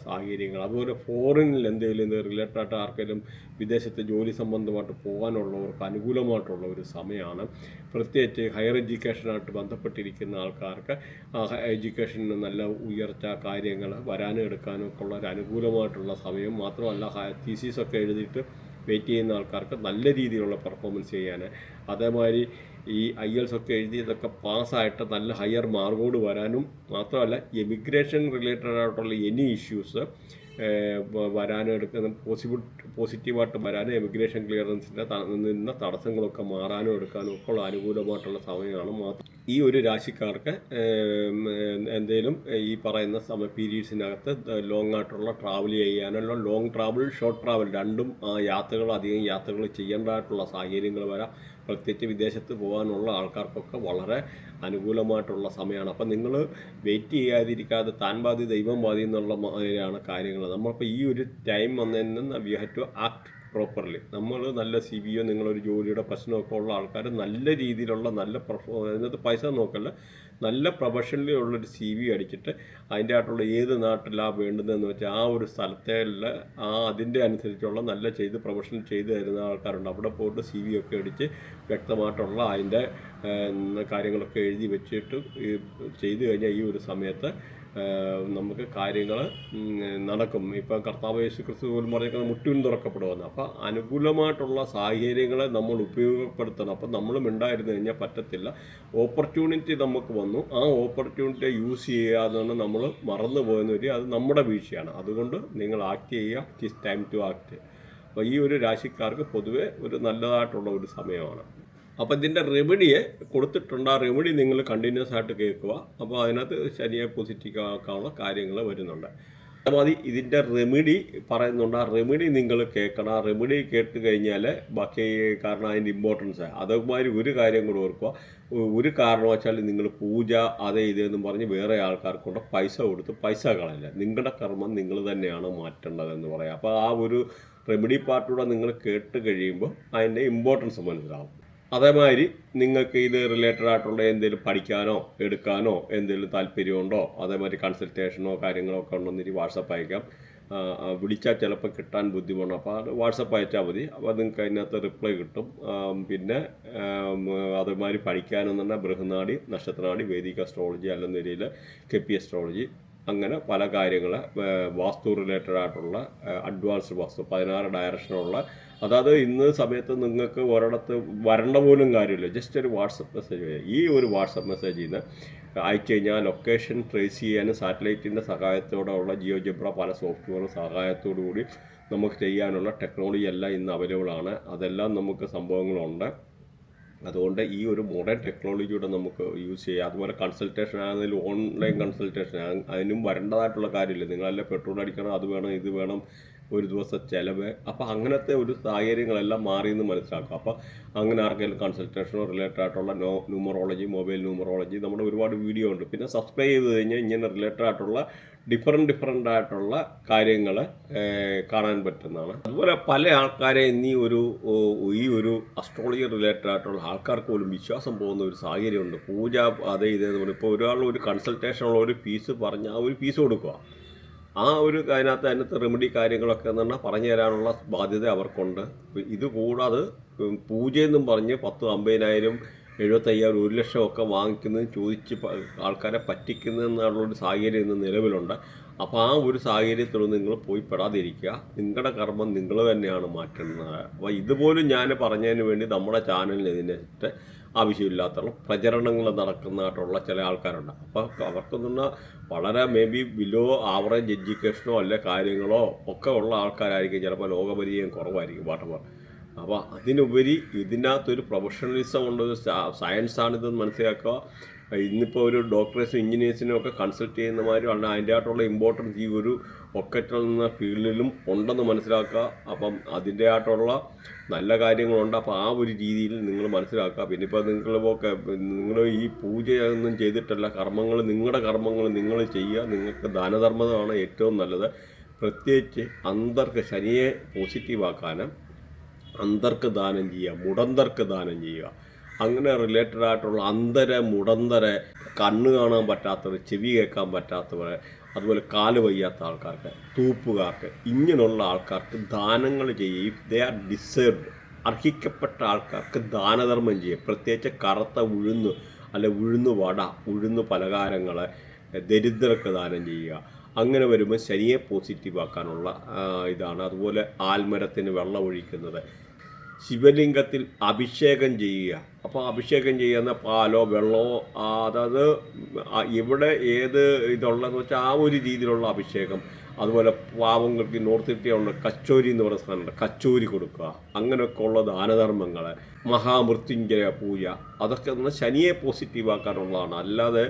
Speaker 1: സാഹചര്യങ്ങൾ. അതുപോലെ ഫോറിനിൽ എന്തെങ്കിലും റിലേറ്റഡ് ആയിട്ട് ആർക്കെങ്കിലും വിദേശത്ത് ജോലി സംബന്ധമായിട്ട് പോകാനുള്ളവർക്ക് അനുകൂലമായിട്ടുള്ള ഒരു സമയമാണ്. പ്രത്യേകിച്ച് ഹയർ എഡ്യൂക്കേഷനായിട്ട് ബന്ധപ്പെട്ടിരിക്കുന്ന ആൾക്കാർക്ക് ആ എഡ്യൂക്കേഷന് നല്ല ഉയർച്ച കാര്യങ്ങൾ വരാനും എടുക്കാനും ഒക്കെ ഉള്ള ഒരു അനുകൂലമായിട്ടുള്ള സമയം മാത്രമല്ല തീസീസൊക്കെ എഴുതിയിട്ട് വെയിറ്റ് ചെയ്യുന്ന ആൾക്കാർക്ക് നല്ല രീതിയിലുള്ള പെർഫോമൻസ് ചെയ്യാൻ. അതേമാതിരി ഈ ഐ എൽസ് ഒക്കെ എഴുതിയതൊക്കെ പാസ്സായിട്ട് നല്ല ഹയർ മാർക്കോട് വരാനും മാത്രമല്ല എമിഗ്രേഷൻ റിലേറ്റഡ് ആയിട്ടുള്ള എനി ഇഷ്യൂസ് വരാനും എടുക്കുന്ന പോസിബിൾ പോസിറ്റീവായിട്ട് വരാനും എമിഗ്രേഷൻ ക്ലിയറൻസിന്റെ നിന്ന തടസ്സങ്ങളൊക്കെ മാറാനും എടുക്കാനും ഒക്കെ ഉള്ള അനുകൂലമായിട്ടുള്ള സമയമാണ് മാത്രം. ഈ ഒരു രാശിക്കാർക്ക് എന്തെങ്കിലും ഈ പറയുന്ന സമയ പീരീഡ്സിനകത്ത് ലോങ് ആയിട്ടുള്ള ട്രാവൽ ചെയ്യാനുള്ള ലോങ് ട്രാവൽ ഷോർട്ട് ട്രാവൽ രണ്ടും യാത്രകൾ അധികം യാത്രകൾ ചെയ്യേണ്ടതായിട്ടുള്ള സാഹചര്യങ്ങൾ വരാം. പ്രത്യേകിച്ച് വിദേശത്ത് പോകാനുള്ള ആൾക്കാർക്കൊക്കെ വളരെ അനുകൂലമായിട്ടുള്ള സമയമാണ്. അപ്പം നിങ്ങൾ വെയിറ്റ് ചെയ്യാതിരിക്കാതെ താൻ ബാധി ദൈവം ബാധി എന്നുള്ള മാതിരിയാണ് കാര്യങ്ങൾ. നമ്മളിപ്പോൾ ഈ ഒരു ടൈം വന്നതിന് we have to act properly നമ്മൾ നല്ല സി ബി ഒ നിങ്ങളൊരു ജോലിയുടെ പ്രശ്നമൊക്കെ ഉള്ള ആൾക്കാർ നല്ല രീതിയിലുള്ള നല്ല പ്രൊഫ പൈസ നോക്കല്ല. നല്ല പ്രൊഫഷണലി ഉള്ളൊരു സി വി അടിച്ചിട്ട് അതിന്റെ ആയിട്ടുള്ള ഏത് നാട്ടിലാണ് വേണ്ടുന്നതെന്ന് വെച്ചാൽ ആ ഒരു സ്ഥലത്തെ ആ അതിന്റെ അനുസരിച്ചുള്ള നല്ല ചെയ്ത് പ്രൊഫഷണൽ ചെയ്ത് തരുന്ന ആൾക്കാരുണ്ട്. അവിടെ പോയിട്ട് സി വി ഒക്കെ അടിച്ച് വ്യക്തമായിട്ടുള്ള അതിന്റെ കാര്യങ്ങളൊക്കെ എഴുതി വെച്ചിട്ട് ചെയ്തു കഴിഞ്ഞാൽ ഈ ഒരു സമയത്ത് നമുക്ക് കാര്യങ്ങൾ നടക്കും. ഇപ്പം കർത്താവ് യേശു ക്രിസ്തു പോലും പറഞ്ഞിരിക്കുന്നത് മുട്ടുവിൻ തുറക്കപ്പെടുമെന്ന് അപ്പം അനുകൂലമായിട്ടുള്ള സാഹചര്യങ്ങളെ നമ്മൾ ഉപയോഗപ്പെടുത്തണം. അപ്പം നമ്മളും ഉണ്ടായിരുന്നു കഴിഞ്ഞാൽ പറ്റത്തില്ല. ഓപ്പർച്യൂണിറ്റി നമുക്ക് വന്നു. ആ ഓപ്പർച്യൂണിറ്റി യൂസ് ചെയ്യാതെ നമ്മൾ മറന്നു പോയെന്ന് വരിക. അത് നമ്മുടെ വീഴ്ചയാണ്. അതുകൊണ്ട് നിങ്ങൾ ആക്ട് ചെയ്യുക. It time to act. അപ്പോൾ ഈ ഒരു രാശിക്കാർക്ക് പൊതുവെ ഒരു നല്ലതായിട്ടുള്ള ഒരു സമയമാണ്. അപ്പോൾ ഇതിന്റെ റെമഡിയെ കൊടുത്തിട്ടുണ്ട്. ആ റെമഡി നിങ്ങൾ കണ്ടിന്യൂസ് ആയിട്ട് കേൾക്കുക. അപ്പോൾ അതിനകത്ത് ശരിയായി പോസിറ്റീവ് ആക്കാനുള്ള കാര്യങ്ങൾ വരുന്നുണ്ട്. അപ്പോൾ അത് ഇതിന്റെ റെമഡി പറയുന്നുണ്ട്. ആ റെമഡി നിങ്ങൾ കേൾക്കണം. ആ റെമഡി കേട്ട് കഴിഞ്ഞാൽ ബാക്കി കാരണം അതിന്റെ ഇമ്പോർട്ടൻസ് അതുമാതിരി ഒരു കാര്യം കൂടെ ഓർക്കുക. ഒരു കാരണവശാൽ നിങ്ങൾ പൂജ അതേ ഇതെന്നും പറഞ്ഞ് വേറെ ആൾക്കാർക്കൊണ്ട് പൈസ കൊടുത്ത് പൈസ കളയില്ല. നിങ്ങളുടെ കർമ്മം നിങ്ങൾ തന്നെയാണ് മാറ്റേണ്ടതെന്ന് പറയാം. അപ്പോൾ ആ ഒരു റെമഡി പാർട്ടിലൂടെ നിങ്ങൾ കേട്ട് കഴിയുമ്പോൾ അതിന്റെ ഇമ്പോർട്ടൻസ് മനസ്സിലാവും. അതേമാതിരി നിങ്ങൾക്ക് ഇത് റിലേറ്റഡ് ആയിട്ടുള്ള എന്തെങ്കിലും പഠിക്കാനോ എടുക്കാനോ എന്തെങ്കിലും താല്പര്യമുണ്ടോ അതേമാതിരി കൺസൾട്ടേഷനോ കാര്യങ്ങളോ ഒക്കെ ഉണ്ടെന്നിരി വാട്സപ്പ് അയക്കാം. വിളിച്ചാൽ ചിലപ്പോൾ കിട്ടാൻ ബുദ്ധിമുട്ടാണ്. അപ്പോൾ അത് വാട്സപ്പ് അയച്ചാൽ മതി. അപ്പോൾ നിങ്ങൾക്ക് അതിനകത്ത് റിപ്ലൈ കിട്ടും. പിന്നെ അതേമാതിരി പഠിക്കാനെന്ന് പറഞ്ഞാൽ ബൃഹനാടി നക്ഷത്രനാടി വേദിക അസ്ട്രോളജി അല്ലെന്ന നിലയിൽ കെ പി അസ്ട്രോളജി അങ്ങനെ പല കാര്യങ്ങൾ വാസ്തു റിലേറ്റഡ് ആയിട്ടുള്ള അഡ്വാൻസ്ഡ് വാസ്തു പതിനാറ് ഡയറക്ഷനുള്ള അതായത് ഇന്ന് സമയത്ത് നിങ്ങൾക്ക് ഒരിടത്ത് വരേണ്ട പോലും കാര്യമില്ല. ജസ്റ്റ് ഒരു വാട്സപ്പ് മെസ്സേജ് ഈ ഒരു വാട്സപ്പ് മെസ്സേജ് നിന്ന് അയച്ചു കഴിഞ്ഞാൽ ലൊക്കേഷൻ ട്രേസ് ചെയ്യാനും സാറ്റലൈറ്റിന്റെ സഹായത്തോടെ ഉള്ള ജിയോ ജബ്ര പല സോഫ്റ്റ്വെയറും സഹായത്തോടു കൂടി നമുക്ക് ചെയ്യാനുള്ള ടെക്നോളജി എല്ലാം ഇന്ന് അവൈലബിൾ ആണ്. അതെല്ലാം നമുക്ക് സംഭവങ്ങളുണ്ട്. അതുകൊണ്ട് ഈ ഒരു മോഡേൺ ടെക്നോളജിയുടെ നമുക്ക് യൂസ് ചെയ്യാം. അതുപോലെ കൺസൾട്ടേഷൻ ആണെങ്കിലും ഓൺലൈൻ കൺസൾട്ടേഷൻ അതിനും വരേണ്ടതായിട്ടുള്ള കാര്യമില്ല. നിങ്ങളെല്ലാം പെട്രോൾ അടിക്കണം അത് വേണം ഇത് വേണം ഒരു ദിവസം ചിലവ്. അപ്പോൾ അങ്ങനത്തെ ഒരു സാഹചര്യങ്ങളെല്ലാം മാറി എന്ന് മനസ്സിലാക്കും. അപ്പോൾ അങ്ങനെ ആർക്കെങ്കിലും കൺസൾട്ടേഷനോ റിലേറ്റഡ് ആയിട്ടുള്ള നോ ന്യൂമറോളജി മൊബൈൽ ന്യൂമറോളജി നമ്മുടെ ഒരുപാട് വീഡിയോ ഉണ്ട്. പിന്നെ സബ്സ്ക്രൈബ് ചെയ്ത് കഴിഞ്ഞാൽ ഇങ്ങനെ റിലേറ്റഡ് ആയിട്ടുള്ള ഡിഫറെന്റ് ഡിഫറെന്റ് ആയിട്ടുള്ള കാര്യങ്ങൾ കാണാൻ പറ്റുന്നതാണ്. അതുപോലെ പല ആൾക്കാരെ ഇനി ഒരു ഈ ഒരു അസ്ട്രോളജി റിലേറ്റഡ് ആയിട്ടുള്ള ആൾക്കാർക്ക് പോലും വിശ്വാസം പോകുന്ന ഒരു സാഹചര്യമുണ്ട്. പൂജ അതേ ഇതേ ഇപ്പോൾ ഒരാൾ ഒരു കൺസൾട്ടേഷനുള്ള ഒരു ഫീസ് പറഞ്ഞാൽ ആ ഒരു ഫീസ് കൊടുക്കുക ആ ഒരു അതിനകത്ത് അതിനകത്ത് റെമഡി കാര്യങ്ങളൊക്കെ എന്ന് പറഞ്ഞാൽ പറഞ്ഞു തരാനുള്ള ബാധ്യത അവർക്കുണ്ട്. ഇതുകൂടാതെ ഇത് കൂടാതെ പൂജ പൂജയെന്നും പറഞ്ഞ് പത്ത് അമ്പതിനായിരം എഴുപത്തയ്യായിരം ഒരു ലക്ഷം ഒക്കെ വാങ്ങിക്കുന്നത് ചോദിച്ച് ആൾക്കാരെ പറ്റിക്കുന്നതെന്നുള്ളൊരു സാഹചര്യം ഇന്ന് നിലവിലുണ്ട്. അപ്പോൾ ആ ഒരു സാഹചര്യത്തിൽ നിങ്ങൾ പോയി പെടാതിരിക്കുക. നിങ്ങളുടെ കർമ്മം നിങ്ങൾ തന്നെയാണ് മാറ്റുന്നത്. അപ്പോൾ ഇതുപോലും ഞാൻ പറഞ്ഞതിന് വേണ്ടി നമ്മുടെ ചാനലിൽ ഇതിനെതിരെ ആവശ്യമില്ലാത്തുള്ള പ്രചരണങ്ങൾ നടക്കുന്നതായിട്ടുള്ള ചില ആൾക്കാരുണ്ട്. അപ്പോൾ അവർക്ക് നിന്ന് വളരെ മേ ബി ബിലോ ആവറേജ് എഡ്യൂക്കേഷനോ അല്ലെ കാര്യങ്ങളോ ഒക്കെ ഉള്ള ആൾക്കാരായിരിക്കും. ചിലപ്പോൾ ലോകപരിചയം കുറവായിരിക്കും വാട്ടവർ അപ്പോൾ അതിനുപരി ഇതിനകത്തൊരു പ്രൊഫഷണലിസം ഉണ്ട് ഒരു സയൻസ് ആണിതെന്ന് മനസ്സിലാക്കുക. ഇന്നിപ്പോൾ ഒരു ഡോക്ടേഴ്സും എഞ്ചിനീയേഴ്സിനും ഒക്കെ കൺസൾട്ട് ചെയ്യുന്ന മാതിരി ഉണ്ട് അതിന്റെ ആയിട്ടുള്ള ഇമ്പോർട്ടൻസ് ഈ ഒരു ഒക്കറ്റിൽ എന്ന ഫീൽഡിലും ഉണ്ടെന്ന് മനസ്സിലാക്കുക. അപ്പം അതിന്റെ ആയിട്ടുള്ള നല്ല കാര്യങ്ങളുണ്ട്. അപ്പോൾ ആ ഒരു രീതിയിൽ നിങ്ങൾ മനസ്സിലാക്കുക. പിന്നെ ഇപ്പോൾ ഒക്കെ നിങ്ങൾ ഈ പൂജയൊന്നും ചെയ്തിട്ടല്ല. കർമ്മങ്ങൾ നിങ്ങളുടെ കർമ്മങ്ങൾ നിങ്ങൾ ചെയ്യുക. നിങ്ങൾക്ക് ദാനധർമ്മമാണ് ഏറ്റവും നല്ലത്. പ്രത്യേകിച്ച് അന്തർക്ക് ശനിയെ പോസിറ്റീവാക്കാനും അന്തർക്ക് ദാനം ചെയ്യുക മുടന്തർക്ക് ദാനം ചെയ്യുക. അങ്ങനെ റിലേറ്റഡ് ആയിട്ടുള്ള അന്തര മുടന്തര കണ്ണ് കാണാൻ പറ്റാത്തവർ ചെവി കേൾക്കാൻ പറ്റാത്തവർ അതുപോലെ കാൽ വയ്യാത്ത ആൾക്കാർക്ക് തൂപ്പുകാർക്ക് ഇങ്ങനെയുള്ള ആൾക്കാർക്ക് ദാനങ്ങൾ ചെയ്യും ദേ ആർ ഡിസേർവ്ഡ് അർഹിക്കപ്പെട്ട ആൾക്കാർക്ക് ദാനധർമ്മം ചെയ്യുക. പ്രത്യേകിച്ച് കറുത്ത ഉഴുന്ന് അല്ലെ ഉഴുന്ന് വട ഉഴുന്ന് പലഹാരങ്ങൾ ദരിദ്രർക്ക് ദാനം ചെയ്യുക. അങ്ങനെ വരുമ്പോൾ ശനിയെ പോസിറ്റീവ് ആക്കാനുള്ള ആ, ഇതാണ്. അതുപോലെ ആൽമരത്തിന് വെള്ളം ഒഴിക്കുന്നത്. ശിവലിംഗത്തിൽ അഭിഷേകം ചെയ്യുക. അപ്പോൾ അഭിഷേകം ചെയ്യുന്ന പാലോ വെള്ളമോ അതായത് ഇവിടെ ഏത് ഇതുള്ളതെന്ന് വെച്ചാൽ ആ ഒരു രീതിയിലുള്ള അഭിഷേകം. അതുപോലെ പാവങ്ങൾക്ക് നോർത്ത് ഇന്ത്യയുള്ള കച്ചോരി എന്ന് പറയുന്ന സാധനമുണ്ട്. കച്ചോരി കൊടുക്കുക. അങ്ങനെയൊക്കെ ഉള്ള ദാനധർമ്മങ്ങൾ. മഹാമൃത്യുഞ്ജയ പൂജ. അതൊക്കെ എന്ന് പറഞ്ഞാൽ ശനിയെ പോസിറ്റീവ് ആക്കാനുള്ളതാണ് അല്ലാതെ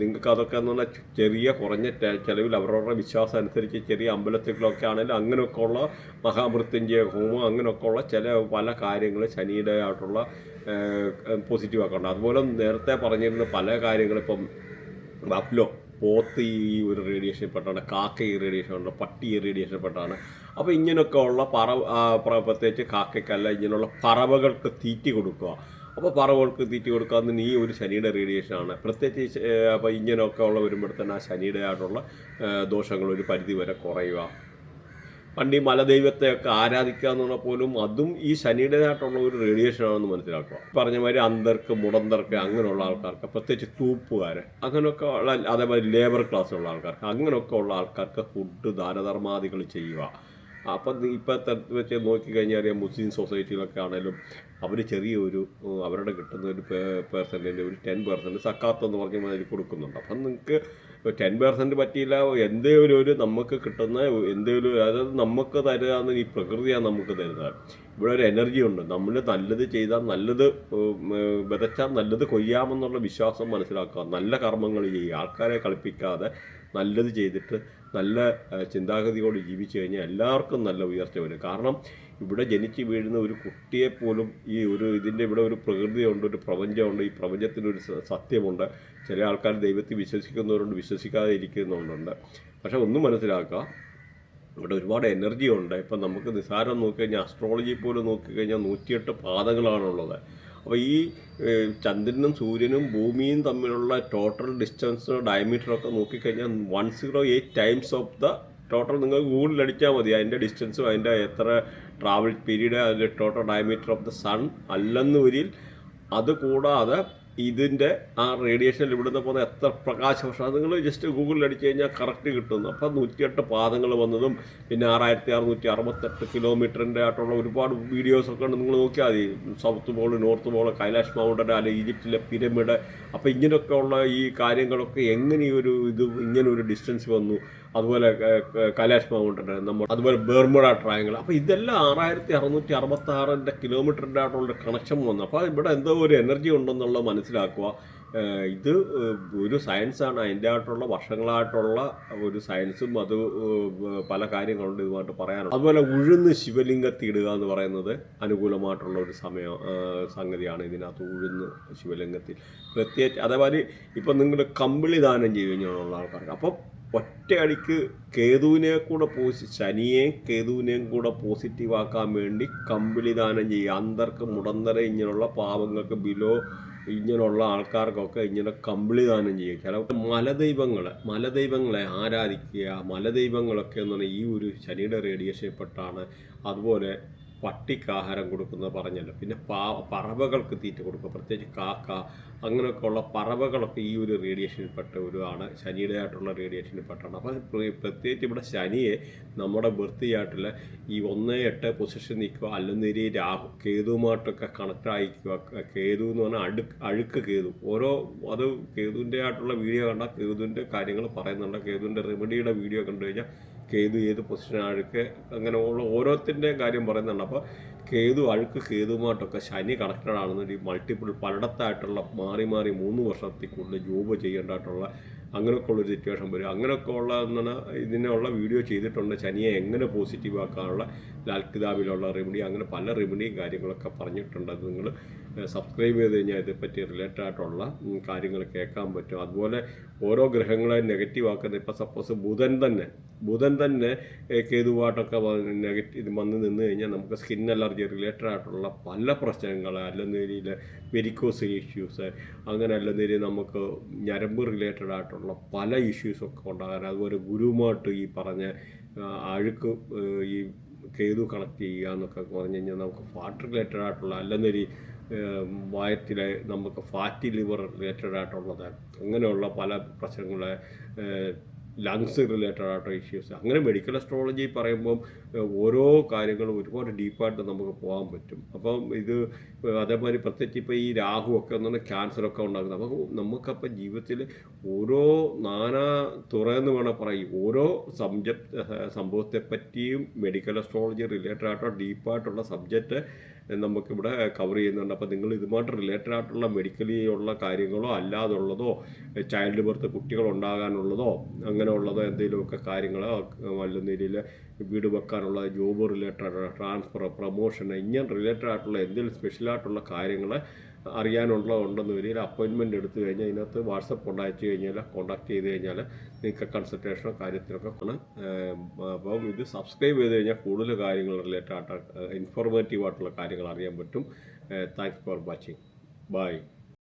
Speaker 1: നിങ്ങൾക്ക് അതൊക്കെ എന്ന് പറഞ്ഞാൽ ചെറിയ കുറഞ്ഞ ചിലവിൽ അവരവരുടെ വിശ്വാസം അനുസരിച്ച് ചെറിയ അമ്പലത്തിലൊക്കെ ആണെങ്കിലും അങ്ങനെയൊക്കെ ഉള്ള മഹാമൃത്യുഞ്ജയ ഹോമം അങ്ങനെയൊക്കെ ഉള്ള ചില പല കാര്യങ്ങൾ ശനിയുടെ ആയിട്ടുള്ള പോസിറ്റീവ് ആക്കുന്നത് അതുപോലെ നേരത്തെ പറഞ്ഞിരുന്ന പല കാര്യങ്ങളും ഇപ്പം ബഫ്ലോ പോത്ത് ഈ ഒരു റേഡിയേഷൻ പെട്ടാണ് കാക്ക ഈ റേഡിയേഷൻ ഉണ്ട് പട്ടി ഈ റേഡിയേഷൻ പെട്ടാണ്. അപ്പോൾ ഇങ്ങനെയൊക്കെ ഉള്ള പറ പ്രത്യേകിച്ച് കാക്കയ്ക്കല്ല ഇങ്ങനെയുള്ള പറവകൾക്ക് തീറ്റി കൊടുക്കുക. അപ്പോൾ പറവകൾക്ക് തീറ്റി കൊടുക്കാവുന്ന ഈ ഒരു ശനിയുടെ റേഡിയേഷനാണ് പ്രത്യേകിച്ച് അപ്പോൾ ഇങ്ങനെയൊക്കെ ഉള്ള വരുമ്പോഴത്തേന് ആ ശനിയുടെ ആയിട്ടുള്ള ദോഷങ്ങൾ ഒരു പരിധി വരെ കുറയുക. പണ്ട് ഈ മലദൈവത്തെയൊക്കെ ആരാധിക്കുക എന്ന് പറഞ്ഞാൽ പോലും അതും ഈ ശനിയുടേതായിട്ടുള്ള ഒരു റേഡിയേഷൻ ആണെന്ന് മനസ്സിലാക്കുക. പറഞ്ഞ മാതിരി അന്തർക്ക് മുടന്തർക്ക് അങ്ങനെയുള്ള ആൾക്കാർക്ക് പ്രത്യേകിച്ച് തൂപ്പുകാർ അങ്ങനെയൊക്കെ ഉള്ള അതേപോലെ ലേബർ ക്ലാസ്സുള്ള ആൾക്കാർക്ക് അങ്ങനെയൊക്കെ ഉള്ള ആൾക്കാർക്ക് ഫുഡ് ദാനധർമാദികൾ ചെയ്യുക. അപ്പം ഇപ്പോഴത്തെ വെച്ച് നോക്കിക്കഴിഞ്ഞാൽ അറിയാം മുസ്ലിം സൊസൈറ്റികളൊക്കെ ആണെങ്കിലും അവർ ചെറിയൊരു അവരുടെ കിട്ടുന്ന ഒരു പേഴ്സന്റിന്റെ ഒരു ടെൻ പെർസെന്റ് സക്കാത്ത് എന്ന് പറഞ്ഞ മാതിരി കൊടുക്കുന്നുണ്ട്. അപ്പം നിങ്ങൾക്ക് ടെൻ പെർസെന്റ് പറ്റിയില്ല എന്തെങ്കിലും ഒരു നമുക്ക് കിട്ടുന്ന എന്തെങ്കിലും അതായത് നമുക്ക് തരുകയെന്ന് ഈ പ്രകൃതിയാണ് നമുക്ക് തരുന്നത്. ഇവിടെ ഒരു എനർജി ഉണ്ട്. നമ്മൾ നല്ലത് ചെയ്താൽ നല്ലത് വിതച്ചാൽ നല്ലത് കൊയ്യാമെന്നുള്ള വിശ്വാസം മനസ്സിലാക്കുക. നല്ല കർമ്മങ്ങൾ ചെയ്യുക. ആൾക്കാരെ കളിപ്പിക്കാതെ നല്ലത് ചെയ്തിട്ട് നല്ല ചിന്താഗതിയോട് ജീവിച്ചു കഴിഞ്ഞാൽ എല്ലാവർക്കും നല്ല ഉയർച്ച വരും. കാരണം ഇവിടെ ജനിച്ച് വീഴുന്ന ഒരു കുട്ടിയെപ്പോലും ഈ ഒരു ഇതിന്റെ ഇവിടെ ഒരു പ്രകൃതിയുണ്ട് ഒരു പ്രപഞ്ചമുണ്ട് ഈ പ്രപഞ്ചത്തിനൊരു സത്യമുണ്ട്. ചില ആൾക്കാർ ദൈവത്തിൽ വിശ്വസിക്കുന്നവരുണ്ട് വിശ്വസിക്കാതെ ഇരിക്കുന്നവരുണ്ട്. പക്ഷെ ഒന്ന് മനസ്സിലാക്കുക ഇവിടെ ഒരുപാട് എനർജി ഉണ്ട് ഇപ്പം നമുക്ക് നിസ്സാരം നോക്കിക്കഴിഞ്ഞാൽ അസ്ട്രോളജി പോലും നോക്കിക്കഴിഞ്ഞാൽ നൂറ്റിയെട്ട് പാദങ്ങളാണുള്ളത്. അപ്പോൾ ഈ ചന്ദ്രനും സൂര്യനും ഭൂമിയും തമ്മിലുള്ള ടോട്ടൽ ഡിസ്റ്റൻസ് ഡയമീറ്ററൊക്കെ നോക്കിക്കഴിഞ്ഞാൽ one zero eight times of the total നിങ്ങൾ ഗൂഗിളിൽ അടിച്ചാൽ മതി. അതിന്റെ ഡിസ്റ്റൻസും അതിന്റെ എത്ര ട്രാവൽ പീരീഡ് അതിന്റെ total diameter of the sun അല്ലെന്ന് വരിൽ അത് കൂടാതെ ഇതിന്റെ ആ റേഡിയേഷനിൽ ഇവിടുന്ന് പോകുന്ന എത്ര പ്രകാശവർഷം അത് നിങ്ങൾ ജസ്റ്റ് ഗൂഗിളിൽ അടിച്ചു കഴിഞ്ഞാൽ കറക്റ്റ് കിട്ടുന്നു. അപ്പം നൂറ്റിയെട്ട് പാദങ്ങൾ വന്നതും പിന്നെ ആറായിരത്തി അറുന്നൂറ്റി അറുപത്തെട്ട് കിലോമീറ്ററിന്റെ ആയിട്ടുള്ള ഒരുപാട് വീഡിയോസൊക്കെ ഉണ്ട്. നിങ്ങൾ നോക്കിയാൽ മതി. South pole north pole Kailash mountain അല്ലെ ഈജിപ്തിലെ പിരമിഡ് അപ്പോൾ ഇങ്ങനെയൊക്കെ ഉള്ള ഈ കാര്യങ്ങളൊക്കെ എങ്ങനെ ഒരു ഇത് ഇങ്ങനെ ഒരു ഡിസ്റ്റൻസ് വന്നു? അതുപോലെ കൈലാഷ് മൗണ്ടൻ നമ്മൾ അതുപോലെ ബെർമുഡ ട്രയാങ്കിൾ അപ്പോൾ ഇതെല്ലാം ആറായിരത്തി അറുന്നൂറ്റി അറുപത്തി ആറിന്റെ കിലോമീറ്ററിന്റെ ആയിട്ടുള്ള കണക്ഷൻ വന്നു. അപ്പോൾ ഇവിടെ എന്തോ ഒരു എനർജി ഉണ്ടെന്നുള്ളത് മനസ്സിലാക്കുക. ഇത് ഒരു സയൻസാണ് അതിന്റെ ആയിട്ടുള്ള വർഷങ്ങളായിട്ടുള്ള ഒരു സയൻസും അത് പല കാര്യങ്ങളുണ്ട് ഇതുമായിട്ട് പറയാനുണ്ട് അതുപോലെ ഉഴുന്ന് ശിവലിംഗത്തിൽ ഇടുക എന്ന് പറയുന്നത് അനുകൂലമായിട്ടുള്ള ഒരു സമയം സംഗതിയാണ് ഇതിനകത്ത് ഉഴുന്ന് ശിവലിംഗത്തിൽ. പ്രത്യേകിച്ച് അതേമാതിരി ഇപ്പം നിങ്ങൾ കമ്പിളി ദാനം കഴിഞ്ഞുള്ള ആൾക്കാർക്ക്. അപ്പം ഒറ്റയടിക്ക് കേതുവിനെ കൂടെ പോസി ശനിയെയും കേതുവിനെയും കൂടെ പോസിറ്റീവ് ആക്കാൻ വേണ്ടി കമ്പിളി ദാനം ചെയ്യുക അന്തർക്ക് മുടന്തര ഇങ്ങനെയുള്ള പാവങ്ങൾക്ക് ബിലോ ഇങ്ങനെയുള്ള ആൾക്കാർക്കൊക്കെ ഇങ്ങനെ കമ്പിളി ദാനം ചെയ്യുക ചില മലദൈവങ്ങളെ മലദൈവങ്ങളെ ആരാധിക്കുക മലദൈവങ്ങളൊക്കെ എന്ന് പറഞ്ഞാൽ ഈ ഒരു ശനിയുടെ റേഡിയേഷനിൽപ്പെട്ടാണ് അതുപോലെ പട്ടിക്ക് ആഹാരം കൊടുക്കുന്നത് പറഞ്ഞല്ലോ. പിന്നെ പാ പറവകൾക്ക് തീറ്റ കൊടുക്കുക. പ്രത്യേകിച്ച് കാക്ക അങ്ങനെയൊക്കെ ഉള്ള പറവകളൊക്കെ ഈ ഒരു റേഡിയേഷനിൽപ്പെട്ട ഒരു ആണ്. ശനിയുടേതായിട്ടുള്ള റേഡിയേഷനിൽപ്പെട്ടാണ് അപ്പോൾ പ്രത്യേകിച്ച് ഇവിടെ ശനിയെ നമ്മുടെ വൃത്തിയായിട്ടുള്ള ഈ ഒന്ന് എട്ട് പൊസിഷൻ നിൽക്കുക അല്ലെന്നേരി രാഹു കേതുവുമായിട്ടൊക്കെ കണക്ട് കേതു എന്ന് പറഞ്ഞാൽ അടുക്ക് അഴുക്ക് കേതു. ഓരോ അത് കേതുവിന്റെ ആയിട്ടുള്ള വീഡിയോ കണ്ടാൽ കേതുവിന്റെ കാര്യങ്ങൾ പറയുന്നുണ്ട്. കേതുവിന്റെ റെമഡിയുടെ വീഡിയോ കണ്ടു കഴിഞ്ഞാൽ കേതു ഏത് പൊസിഷൻ അഴുക്ക്? അങ്ങനെ ഉള്ള ഓരോത്തിന്റെയും കാര്യം പറയുന്നുണ്ട്. അപ്പോൾ കേതു അഴുക്ക് കേതുമായിട്ടൊക്കെ ശനി കണക്റ്റഡ് ആണെന്ന് ഈ മൾട്ടിപ്പിൾ പലയിടത്തായിട്ടുള്ള മാറി മാറി മൂന്ന് വർഷത്തിൽ കൂടുതൽ ജോബ് ചെയ്യേണ്ടതായിട്ടുള്ള അങ്ങനെയൊക്കെ ഉള്ളൊരു സിറ്റുവേഷൻ വരും. അങ്ങനെയൊക്കെ ഉള്ള എന്താണ് ഇതിനുള്ള വീഡിയോ ചെയ്തിട്ടുണ്ട്. ശനിയെ എങ്ങനെ പോസിറ്റീവ് ആക്കാനുള്ള ലാൽ കിതാബിലുള്ള റെമഡി അങ്ങനെ പല റെമഡിയും കാര്യങ്ങളൊക്കെ പറഞ്ഞിട്ടുണ്ട്. അത് നിങ്ങൾ സബ്സ്ക്രൈബ് ചെയ്ത് കഴിഞ്ഞാൽ ഇതേപ്പറ്റി റിലേറ്റഡ് ആയിട്ടുള്ള കാര്യങ്ങൾ കേൾക്കാൻ പറ്റും. അതുപോലെ ഓരോ ഗ്രഹങ്ങളെ നെഗറ്റീവ് ആക്കുന്ന ഇപ്പം സപ്പോസ് ബുധൻ തന്നെ ബുധൻ തന്നെ കേതുവായിട്ടൊക്കെ നെഗറ്റീവ് വന്ന് നിന്ന് കഴിഞ്ഞാൽ നമുക്ക് സ്കിൻ അലർജി റിലേറ്റഡ് ആയിട്ടുള്ള പല പ്രശ്നങ്ങൾ അല്ലെന്നേരിയിൽ വെരിക്കോസ് ഇഷ്യൂസ് അങ്ങനെ അല്ലെന്നേരി നമുക്ക് ഞരമ്പ് റിലേറ്റഡ് ആയിട്ടുള്ള പല ഇഷ്യൂസൊക്കെ ഉണ്ടാകാൻ അതുപോലെ ഗുരുവുമായിട്ട് ഈ പറഞ്ഞ അഴുക്ക് ഈ കേതു കണക്ട് ചെയ്യുക എന്നൊക്കെ പറഞ്ഞു കഴിഞ്ഞാൽ നമുക്ക് ഫാറ്റ് റിലേറ്റഡ് ആയിട്ടുള്ള അല്ലെന്നൊരു വയറ്റിലെ നമുക്ക് ഫാറ്റി ലിവർ റിലേറ്റഡ് ആയിട്ടുള്ളത് അങ്ങനെയുള്ള പല പ്രശ്നങ്ങളെ ലങ്സ് റിലേറ്റഡ് ആയിട്ടുള്ള ഇഷ്യൂസ് അങ്ങനെ മെഡിക്കൽ അസ്ട്രോളജി പറയുമ്പം ഓരോ കാര്യങ്ങളും ഒരുപാട് ഡീപ്പായിട്ട് നമുക്ക് പോകാൻ പറ്റും. അപ്പം ഇത് അതേമാതിരി പ്രത്യേകിച്ച് ഇപ്പോൾ ഈ രാഹുവൊക്കെ പറഞ്ഞാൽ ക്യാൻസറൊക്കെ ഉണ്ടാക്കുന്നത്. അപ്പോൾ നമുക്കപ്പോൾ ജീവിതത്തിൽ ഓരോ നാനാ തുറയെന്ന് വേണം പറയും ഓരോ സബ്ജക്റ്റ് സംഭവത്തെപ്പറ്റിയും മെഡിക്കൽ അസ്ട്രോളജി റിലേറ്റഡ് ആയിട്ടുള്ള ഡീപ്പായിട്ടുള്ള സബ്ജക്റ്റ് നമുക്കിവിടെ കവർ ചെയ്യുന്നുണ്ട്. അപ്പോൾ നിങ്ങൾ ഇതുമായിട്ട് റിലേറ്റഡ് ആയിട്ടുള്ള മെഡിക്കലി ഉള്ള കാര്യങ്ങളോ അല്ലാതുള്ളതോ ചൈൽഡ് ബർത്ത് കുട്ടികൾ ഉണ്ടാകാനുള്ളതോ അങ്ങനെയുള്ളതോ എന്തെങ്കിലുമൊക്കെ കാര്യങ്ങൾ നല്ല രീതിയിൽ വീട് വെക്കാനുള്ള ജോബ് റിലേറ്റഡ് ട്രാൻസ്ഫർ പ്രൊമോഷൻ ഇങ്ങനെ റിലേറ്റഡ് ആയിട്ടുള്ള എന്തെങ്കിലും സ്പെഷ്യലായിട്ടുള്ള കാര്യങ്ങൾ അറിയാനുള്ള ഉണ്ടെന്ന് വരിക അപ്പോയിൻമെന്റ് എടുത്തു കഴിഞ്ഞാൽ ഇതിനകത്ത് വാട്സപ്പ് കോണ്ടാക്ട് കഴിഞ്ഞാൽ കോണ്ടാക്ട് ചെയ്ത് കഴിഞ്ഞാൽ നിങ്ങൾക്ക് കൺസൾട്ടേഷനോ കാര്യത്തിനൊക്കെ ആണ്. അപ്പം ഇത് സബ്സ്ക്രൈബ് ചെയ്ത് കഴിഞ്ഞാൽ കൂടുതൽ കാര്യങ്ങൾ റിലേറ്റഡ് ആയിട്ട് ഇൻഫോർമേറ്റീവ് ആയിട്ടുള്ള കാര്യങ്ങൾ അറിയാൻ പറ്റും. Thanks for watching bye